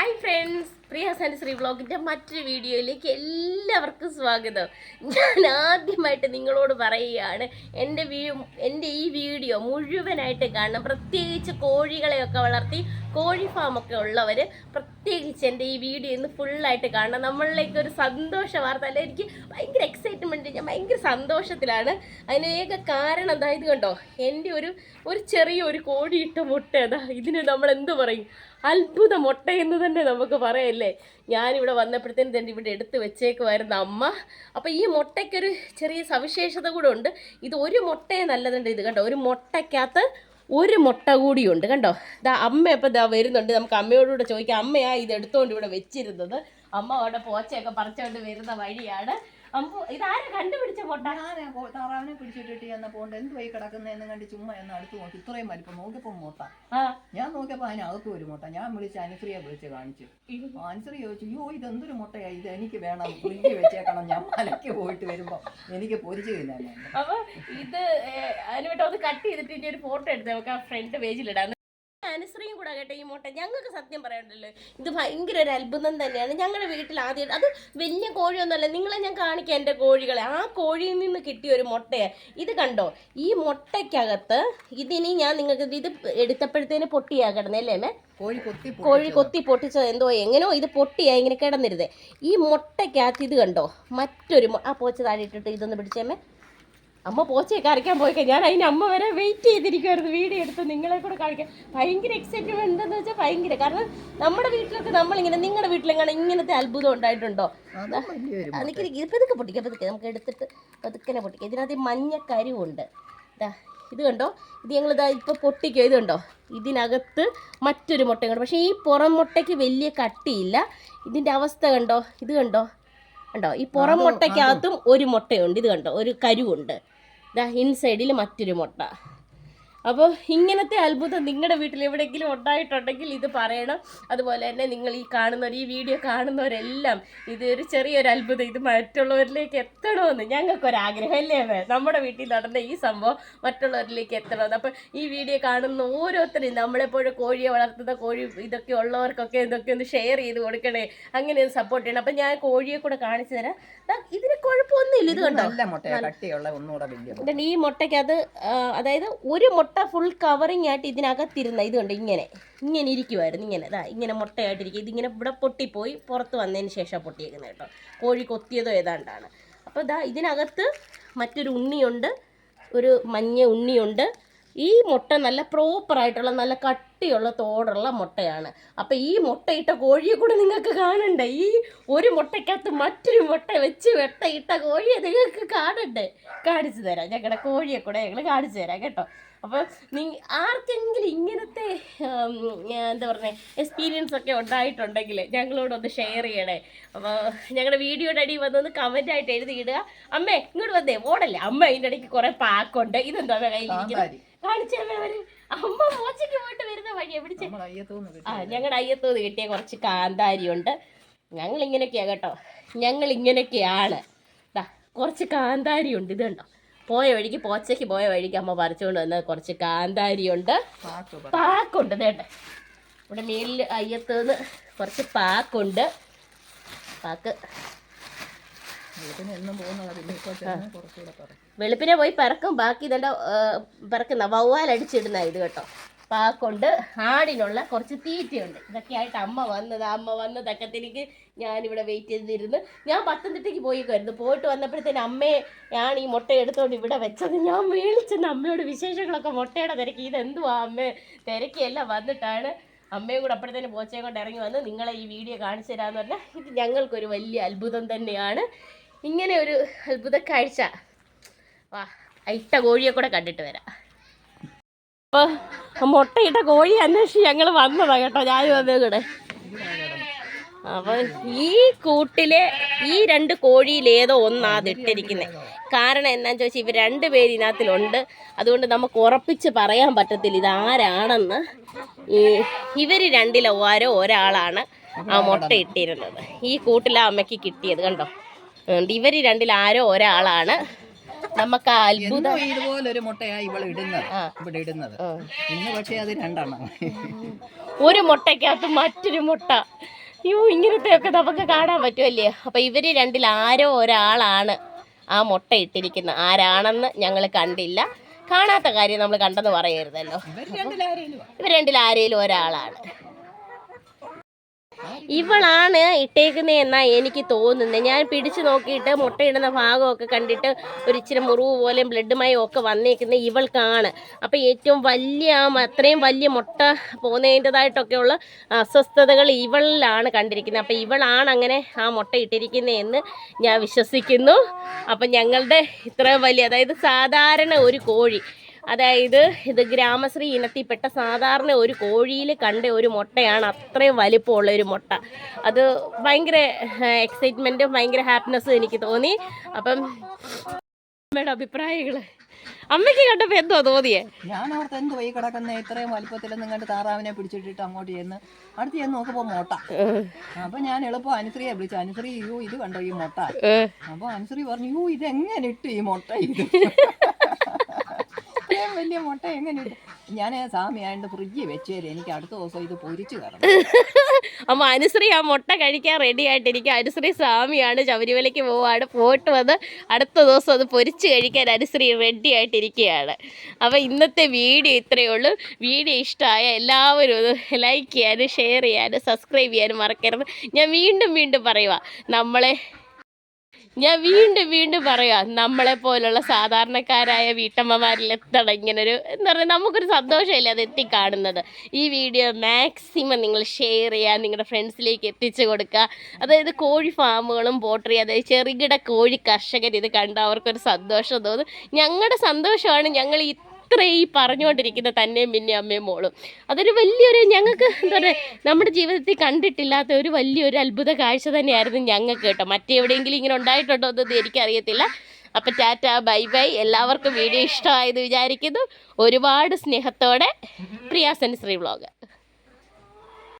Hi, friends. പ്രിയ ശ്രീ വ്ളോഗിന്റെ മറ്റൊരു വീഡിയോയിലേക്ക് എല്ലാവർക്കും സ്വാഗതം. ഞാൻ ആദ്യമായിട്ട് നിങ്ങളോട് പറയുകയാണ് എന്റെ വീ എന്റെ ഈ വീഡിയോ മുഴുവനായിട്ട് കാണണം. പ്രത്യേകിച്ച് കോഴികളെയൊക്കെ വളർത്തി കോഴി ഫാമൊക്കെ ഉള്ളവർ പ്രത്യേകിച്ച് എന്റെ ഈ വീഡിയോ ഇന്ന് ഫുള്ളായിട്ട് കാണണം. നമ്മളിലേക്ക് ഒരു സന്തോഷ വാർത്ത അല്ലെ എനിക്ക് ഭയങ്കര എക്സൈറ്റ്മെന്റ് ഞാൻ ഭയങ്കര സന്തോഷത്തിലാണ്. അതിനേക കാരണം എന്താ ഇത് കണ്ടോ? എന്റെ ഒരു ഒരു ചെറിയ ഒരു കോഴിയിട്ട മുട്ട അതാ ഇതിന് നമ്മൾ എന്ത് പറയും? അത്ഭുത മുട്ട എന്ന് തന്നെ നമുക്ക് പറയല്ലേ ഞാനിവിടെ വന്നപ്പോഴത്തേനും തന്നെ ഇവിടെ എടുത്ത് വെച്ചേക്കുമായിരുന്നു അമ്മ. അപ്പോൾ ഈ മുട്ടയ്ക്കൊരു ചെറിയ സവിശേഷത കൂടെ ഉണ്ട്. ഇത് ഒരു മുട്ടയെ നല്ലതുണ്ട് ഇത് കണ്ടോ? ഒരു മുട്ടയ്ക്കകത്ത് ഒരു മുട്ട കൂടിയുണ്ട് കണ്ടോ? ദാ അമ്മ ഇപ്പം ദാ വരുന്നുണ്ട്. നമുക്ക് അമ്മയോടുകൂടെ ചോദിക്കാം. അമ്മയാ ഇത് എടുത്തുകൊണ്ട് ഇവിടെ വെച്ചിരുന്നത്? അമ്മ അവിടെ പോച്ചയൊക്കെ പറിച്ചുകൊണ്ട് വരുന്ന വഴിയാണ്. അമ്മ ഇതാരാ കണ്ടുപിടിച്ച മുട്ട ഞാൻ താറാവിനെ പിടിച്ചിട്ടിട്ട് എന്നാ പോണ്ട് എന്ത് വഴി കിടക്കുന്നതെന്ന് കണ്ട് ചുമ്മാ എന്ന് അടുത്ത് നോക്കി. ഇത്രയും വലിപ്പം നോക്കിയപ്പോ മുട്ട ആ. ഞാൻ നോക്കിയപ്പോ അതിനകത്ത് ഒരു മുട്ട ഞാൻ വിളിച്ച് അനുശ്രീയെ വിളിച്ച് കാണിച്ചു. അനുശ്രീ ചോദിച്ചു അയ്യോ ഇതെന്തൊരു മുട്ടയാ? ഇത് എനിക്ക് വേണം. ഫ്രിഡ്ജ് വെച്ചേക്കണം. ഞാൻ മലയ്ക്ക് പോയിട്ട് വരുമ്പോ എനിക്ക് പൊരിച്ചു തിന്നാൻ അപ്പൊ ഇത് അതിനുവേണ്ടി ഒന്ന് കട്ട് ചെയ്തിട്ട് ഇനി ഒരു ഫോട്ടോ എടുത്ത് നമുക്ക് ആ ഫ്രണ്ട് പേജിലിടാം അനുശ്രീയും കൂടെ കേട്ടോ ഈ മുട്ട. ഞങ്ങൾക്ക് സത്യം പറയണ്ടല്ലോ ഇത് ഭയങ്കര ഒരു അത്ഭുതം തന്നെയാണ്. ഞങ്ങളുടെ വീട്ടിൽ ആദ്യം അത് വലിയ കോഴിയൊന്നുമല്ല നിങ്ങളെ ഞാൻ കാണിക്കാം എന്റെ കോഴികളെ. ആ കോഴിയിൽ നിന്ന് കിട്ടിയ ഒരു മുട്ടയാണ് ഇത് കണ്ടോ? ഈ മുട്ടയ്ക്കകത്ത് ഇതിനി ഞാൻ നിങ്ങൾക്ക് ഇത് എടുത്തപ്പോഴത്തേന് പൊട്ടിയാ കിടന്നല്ലേ മേ കോഴി കൊത്തി കോഴി കൊത്തി പൊട്ടിച്ചത്. എന്തോ എങ്ങനെയോ ഇത് പൊട്ടിയാ ഇങ്ങനെ കിടന്നിരുത് ഈ മുട്ടയ്ക്കകത്ത് ഇത് കണ്ടോ? മറ്റൊരു ആ പോച്ച താഴെ ഇട്ടിട്ട് ഇതൊന്ന് പിടിച്ചേമേ അമ്മ പോച്ചയൊക്കെ അരയ്ക്കാൻ പോയിക്കാൻ ഞാൻ അതിന് അമ്മ വരെ വെയിറ്റ് ചെയ്തിരിക്കുമായിരുന്നു വീഡിയോ എടുത്ത് നിങ്ങളെ കൂടെ കാണിക്കാൻ. ഭയങ്കര എക്സൈറ്റ്മെന്റ് എന്താന്ന് വെച്ചാൽ ഭയങ്കര. കാരണം നമ്മുടെ വീട്ടിലൊക്കെ നമ്മളിങ്ങനെ നിങ്ങളുടെ വീട്ടിലെങ്ങനെ ഇങ്ങനത്തെ അത്ഭുതം ഉണ്ടായിട്ടുണ്ടോ. എനിക്ക് ഇത് പതുക്കെ പൊട്ടിക്കാം പതുക്കെ. നമുക്ക് എടുത്തിട്ട് പതുക്കനെ പൊട്ടിക്കാം. ഇതിനകത്ത് മഞ്ഞ കരുവുണ്ട്. ഇത് കണ്ടോ? ഇത് ഞങ്ങൾ ഇതാ ഇപ്പോൾ പൊട്ടിക്കുക ഇത് കണ്ടോ? ഇതിനകത്ത് മറ്റൊരു മുട്ട കണ്ടോ? പക്ഷേ ഈ പുറം മുട്ടയ്ക്ക് വലിയ കട്ടിയില്ല. ഇതിന്റെ അവസ്ഥ കണ്ടോ? ഇത് കണ്ടോ? കണ്ടോ? ഈ പുറം മുട്ടയ്ക്കകത്തും ഒരു മുട്ടയുണ്ട്. ഇത് കണ്ടോ? ഒരു കരുവുണ്ട്. ഇതാ ഇൻസൈഡിൽ മറ്റൊരു മുട്ട. അപ്പോൾ ഇങ്ങനത്തെ അത്ഭുതം നിങ്ങളുടെ വീട്ടിൽ എവിടെയെങ്കിലും ഉണ്ടായിട്ടുണ്ടെങ്കിൽ ഇത് പറയണം. അതുപോലെ തന്നെ നിങ്ങൾ ഈ കാണുന്നവർ ഈ വീഡിയോ കാണുന്നവരെല്ലാം ഇത് ഒരു ചെറിയൊരു അത്ഭുതം. ഇത് മറ്റുള്ളവരിലേക്ക് എത്തണമെന്ന് ഞങ്ങൾക്കൊരാഗ്രഹം അല്ലേ? നമ്മുടെ വീട്ടിൽ നടന്ന ഈ സംഭവം മറ്റുള്ളവരിലേക്ക് എത്തണമെന്ന് അപ്പോൾ ഈ വീഡിയോ കാണുന്ന ഓരോരുത്തരും നമ്മളെപ്പോഴും കോഴിയെ വളർത്തുന്ന കോഴി ഇതൊക്കെ ഉള്ളവർക്കൊക്കെ ഇതൊക്കെ ഒന്ന് ഷെയർ ചെയ്ത് കൊടുക്കണേ. അങ്ങനെ ഒന്ന് സപ്പോർട്ട് ചെയ്യണം. അപ്പം ഞാൻ കോഴിയെ കൂടെ കാണിച്ചു തരാം. ഇതിന് കുഴപ്പമൊന്നുമില്ല. ഇത് കണ്ടോ? നല്ല മുട്ടയാ കട്ടിയുള്ള ഒന്നുകൂടെ വലിയ മുട്ട. ഈ മുട്ടയ്ക്കകത്ത് അതായത് ഒരു മുട്ട ഫുൾ കവറിങ് ആയിട്ട് ഇതിനകത്തിരുന്ന ഇത് കണ്ട് ഇങ്ങനെ. ഇങ്ങനെ ഇരിക്കുമായിരുന്നു ഇങ്ങനെ. ഇതാ ഇങ്ങനെ മുട്ടയായിട്ടിരിക്കും ഇതിങ്ങനെ ഇവിടെ പൊട്ടിപ്പോയി പുറത്ത് വന്നതിന് ശേഷം പൊട്ടിയേക്കുന്നത് കേട്ടോ. കോഴി കൊത്തിയതോ ഏതാണ്ടാണ്. അപ്പോൾ ഇതാ ഇതിനകത്ത് മറ്റൊരു ഉണ്ണിയുണ്ട് ഒരു മഞ്ഞ ഉണ്ണിയുണ്ട് ഈ മുട്ട നല്ല പ്രോപ്പറായിട്ടുള്ള നല്ല കട്ടിയുള്ള തോടുള്ള മുട്ടയാണ്. അപ്പം ഈ മുട്ടയിട്ട കോഴിയെ കൂടെ നിങ്ങൾക്ക് കാണണ്ടേ? ഈ ഒരു മുട്ടയ്ക്കകത്ത് മറ്റൊരു മുട്ട വെച്ച് വെട്ടയിട്ട കോഴിയെ നിങ്ങൾക്ക് കാണണ്ടേ? കാണിച്ചു തരാം. ഞങ്ങളുടെ കോഴിയെ കൂടെ ഞങ്ങൾ കാണിച്ചു തരാം കേട്ടോ. അപ്പോൾ നീ ആർക്കെങ്കിലും ഇങ്ങനത്തെ എന്താ പറയുക എക്സ്പീരിയൻസ് ഒക്കെ ഉണ്ടായിട്ടുണ്ടെങ്കിൽ ഞങ്ങളോടൊന്ന് ഷെയർ ചെയ്യണേ. അപ്പോൾ ഞങ്ങളുടെ വീഡിയോയുടെ അടി വന്നൊന്ന് കമന്റ് ആയിട്ട് എഴുതിയിടുക അമ്മേ ഇങ്ങോട്ട് വന്നേ. ഓടല്ലേ? അമ്മ അതിന്റെ ഇടയ്ക്ക് കുറേ പാക്കുണ്ട്. ഇതെന്താ? കയ്യിലിരിക്കുന്നത് അമ്മ മോച്ചയ്ക്ക് പോയിട്ട് വരുന്ന വഴിയാ പിടിച്ചേ. നമ്മൾ അയ്യത്തോന്ന് ആ ഞങ്ങളുടെ അയ്യത്തൂന്ന് കിട്ടിയ കുറച്ച് കാന്താരിയുണ്ട്. ഞങ്ങൾ ഇങ്ങനെയൊക്കെയാ കേട്ടോ. ഞങ്ങൾ ഇങ്ങനെയൊക്കെയാണ് കുറച്ച് കാന്താരിയുണ്ട്. ഇത് കണ്ടോ? പോയ വഴിക്ക് പോച്ചയ്ക്ക് പോയ വഴിക്ക് അമ്മ പറിച്ചുകൊണ്ട് വന്ന കുറച്ച് കാന്താരിയുണ്ട്. പാക്കുണ്ട് ഇതേണ്ട ഇവിടെ മേലിൽ അയ്യത്തുനിന്ന് കുറച്ച് പാക്കുണ്ട്. പാക്ക്. വീട്ടിന് എന്നും പോകുന്നതാ. പിന്നെ ഇപ്പൊ ചെന്ന് കുറച്ചുകൂടെ പറ വെളുപ്പിനെ പോയി പിറക്കും. ബാക്കി ഇതെന്റെ പിറക്കുന്ന വവ്വാലടിച്ചിടുന്ന ഇത് കേട്ടോ. പാക്കൊണ്ട് ആടിനുള്ള കുറച്ച് തീറ്റയുണ്ട്. ഇതൊക്കെ ആയിട്ട് അമ്മ വന്നത് അമ്മ വന്നതൊക്കെ തിരിക്ക് ഞാനിവിടെ വെയിറ്റ് ചെയ്തിരുന്ന്. ഞാൻ പത്തനംതിട്ടയ്ക്ക് പോയിക്കുമായിരുന്നു പോയിട്ട് വന്നപ്പോഴത്തേന് അമ്മയെ ഞാൻ ഈ മുട്ട എടുത്തോണ്ട് ഇവിടെ വെച്ചത്. ഞാൻ മേളിച്ചെന്ന് അമ്മയോട് വിശേഷങ്ങളൊക്കെ മുട്ടയുടെ തിരക്കി. ഇതെന്തുവാ അമ്മ? തിരക്കിയെല്ലാം വന്നിട്ടാണ് അമ്മയും കൂടെ അപ്പോഴത്തേന് പോച്ചയും കൊണ്ട് ഇറങ്ങി വന്ന് നിങ്ങളെ ഈ വീഡിയോ കാണിച്ചു തരാമെന്ന് പറഞ്ഞാൽ ഇത് ഞങ്ങൾക്കൊരു വലിയ അത്ഭുതം തന്നെയാണ്. ഇങ്ങനെ ഒരു അത്ഭുത കാഴ്ച. വാ ഇട്ട കോഴിയെ കൂടെ കണ്ടിട്ട് വരാം. അപ്പോൾ മുട്ടയിട്ട കോഴി അന്വേഷിച്ച് ഞങ്ങൾ വന്നതാ കേട്ടോ ഞാൻ വന്നത് കൂടെ. അപ്പോൾ ഈ കൂട്ടിലെ ഈ രണ്ട് കോഴിയിൽ ഏതോ ഒന്നാ അത് ഇട്ടിരിക്കുന്നത് കാരണം എന്നാന്ന് ചോദിച്ചാൽ ഇവർ രണ്ട് പേര് ഇതിനകത്തിലുണ്ട്. അതുകൊണ്ട് നമുക്ക് ഉറപ്പിച്ച് പറയാൻ പറ്റത്തില്ല ഇതാരാണെന്ന് ഈ ഇവർ രണ്ടിലോ ആരോ ഒരാളാണ് ആ മുട്ട ഇട്ടിരുന്നത്. ഈ കൂട്ടിലെ അമ്മയ്ക്ക് കിട്ടിയത് കണ്ടോ? ഇവർ രണ്ടിൽ ആരോ ഒരാളാണ്. നമുക്ക് അത്ഭുതം ഇതുപോലൊരു മുട്ടയാ ഇവൾ ഇടുന്നത്. ഇവിടെ ഇടുന്നത്. ഇന്ന് പക്ഷേ അത് രണ്ടെണ്ണം. ഒരു മുട്ടയ്ക്കകത്ത് മറ്റൊരു മുട്ട. അയ്യോ ഇങ്ങനത്തെ ഒക്കെ നമുക്ക് കാണാൻ പറ്റുമല്ലേ? അപ്പൊ ഇവർ രണ്ടിൽ ആരോ ഒരാളാണ് ആ മുട്ട ഇട്ടിരിക്കുന്നത്. ആരാണെന്ന് ഞങ്ങൾ കണ്ടില്ല. കാണാത്ത കാര്യം നമ്മൾ കണ്ടെന്ന് പറയരുതല്ലോ. ഇവർ രണ്ടിൽ ആരേലും ഒരാളാണ്. ഇവളാണ് ഇട്ടേക്കുന്നത് എന്നാ എനിക്ക് തോന്നുന്നത് ഞാൻ പിടിച്ചു നോക്കിയിട്ട് മുട്ടയിടുന്ന ഭാഗമൊക്കെ കണ്ടിട്ട് ഒരു ഇച്ചിരി മുറിവ് പോലെയും ബ്ലഡുമായും ഒക്കെ വന്നേക്കുന്നത് ഇവൾക്കാണ്. അപ്പം ഏറ്റവും വലിയ അത്രയും വലിയ മുട്ട പോകുന്നതിന്റെതായിട്ടൊക്കെയുള്ള അസ്വസ്ഥതകൾ ഇവളിലാണ് കണ്ടിരിക്കുന്നത്. അപ്പം ഇവളാണ് അങ്ങനെ ആ മുട്ട ഇട്ടിരിക്കുന്നതെന്ന് ഞാൻ വിശ്വസിക്കുന്നു. അപ്പം ഞങ്ങളുടെ ഇത്രയും വലിയ അതായത് സാധാരണ ഒരു കോഴി അതായത് ഇത് ഗ്രാമശ്രീ ഇനത്തിൽപ്പെട്ട സാധാരണ ഒരു കോഴിയിൽ കണ്ട ഒരു മുട്ടയാണ് അത്രയും വലിപ്പമുള്ള ഒരു മുട്ട. അത് ഭയങ്കര എക്സൈറ്റ്മെന്റും ഭയങ്കര ഹാപ്പിനെസ്സും എനിക്ക് തോന്നി. അപ്പം അമ്മയുടെ അഭിപ്രായങ്ങൾ അമ്മയ്ക്ക് കണ്ടപ്പോൾ എന്തോ തോന്നിയേ? ഞാൻ അവിടുത്തെ എന്ത് വൈ കിടക്കുന്ന? ഇത്രയും വലിപ്പത്തിലൊന്നും കണ്ട് താറാവിനെ പിടിച്ചിട്ടിട്ട് അങ്ങോട്ട് ചെന്ന് അടുത്ത് ചെന്ന് നോക്കുമ്പോൾ മുട്ട. അപ്പൊ ഞാൻ എളുപ്പം അനുശ്രീയെ വിളിച്ചു. അനുശ്രീ യു ഇത് കണ്ടോ ഈ മുട്ട? അപ്പൊ അനുശ്രീ പറഞ്ഞു യു ഇത് എങ്ങനെ ഇട്ടു ഈ മുട്ട ഇത്? വലിയ മുട്ട എങ്ങനെ ഞാൻ സാമിയായിട്ട് ഫ്രിഡ്ജ് വെച്ചേരെ. എനിക്ക് അടുത്ത ദിവസം ഇത് പൊരിച്ചു തരണം. അമ്മ അനുശ്രീ ആ മുട്ട കഴിക്കാൻ റെഡി ആയിട്ടിരിക്കും അനുശ്രീ സ്വാമിയാണ് ശബരിമലയ്ക്ക് പോവാണ്. പോയിട്ട് വന്ന് അടുത്ത ദിവസം അത് പൊരിച്ച് കഴിക്കാൻ അനുശ്രീ റെഡി ആയിട്ടിരിക്കുകയാണ്. അപ്പോൾ ഇന്നത്തെ വീഡിയോ ഇത്രയേ ഉള്ളൂ. വീഡിയോ ഇഷ്ടമായ എല്ലാവരും ഒന്ന് ലൈക്ക് ചെയ്യാനും ഷെയർ ചെയ്യാനും സബ്സ്ക്രൈബ് ചെയ്യാനും മറക്കരുത്. ഞാൻ വീണ്ടും വീണ്ടും പറയുക നമ്മളെ ഞാൻ വീണ്ടും വീണ്ടും പറയാ നമ്മളെ പോലുള്ള സാധാരണക്കാരായ വീട്ടമ്മമാരിൽ എത്തണം ഇങ്ങനൊരു എന്താ പറയുക നമുക്കൊരു സന്തോഷമില്ല അത് എത്തിക്കാണുന്നത്? ഈ വീഡിയോ മാക്സിമം നിങ്ങൾ ഷെയർ ചെയ്യുക നിങ്ങളുടെ ഫ്രണ്ട്സിലേക്ക് എത്തിച്ചു കൊടുക്കുക. അതായത് കോഴി ഫാമുകളും പോട്ടറി അതായത് ചെറുകിട കോഴി കർഷകർ ഇത് കണ്ട അവർക്കൊരു സന്തോഷം തോന്നും. ഞങ്ങളുടെ സന്തോഷമാണ് ഞങ്ങൾ ഇത്ര ഈ പറഞ്ഞുകൊണ്ടിരിക്കുന്ന തന്നെയും പിന്നെ അമ്മയും മോളും. അതൊരു വലിയൊരു ഞങ്ങൾക്ക് എന്താ പറയുക നമ്മുടെ ജീവിതത്തിൽ കണ്ടിട്ടില്ലാത്ത ഒരു വലിയൊരു അത്ഭുത കാഴ്ച തന്നെയായിരുന്നു ഞങ്ങൾക്ക് കേട്ടോ. മറ്റെവിടെയെങ്കിലും ഇങ്ങനെ ഉണ്ടായിട്ടുണ്ടോ എന്നൊന്നും എനിക്കറിയത്തില്ല. അപ്പം ടാറ്റ ബൈ ബൈ. എല്ലാവർക്കും വീഡിയോ ഇഷ്ടമായത് വിചാരിക്കുന്നു. ഒരുപാട് സ്നേഹത്തോടെ പ്രിയാസൻ ശ്രീ വ്ളോഗ്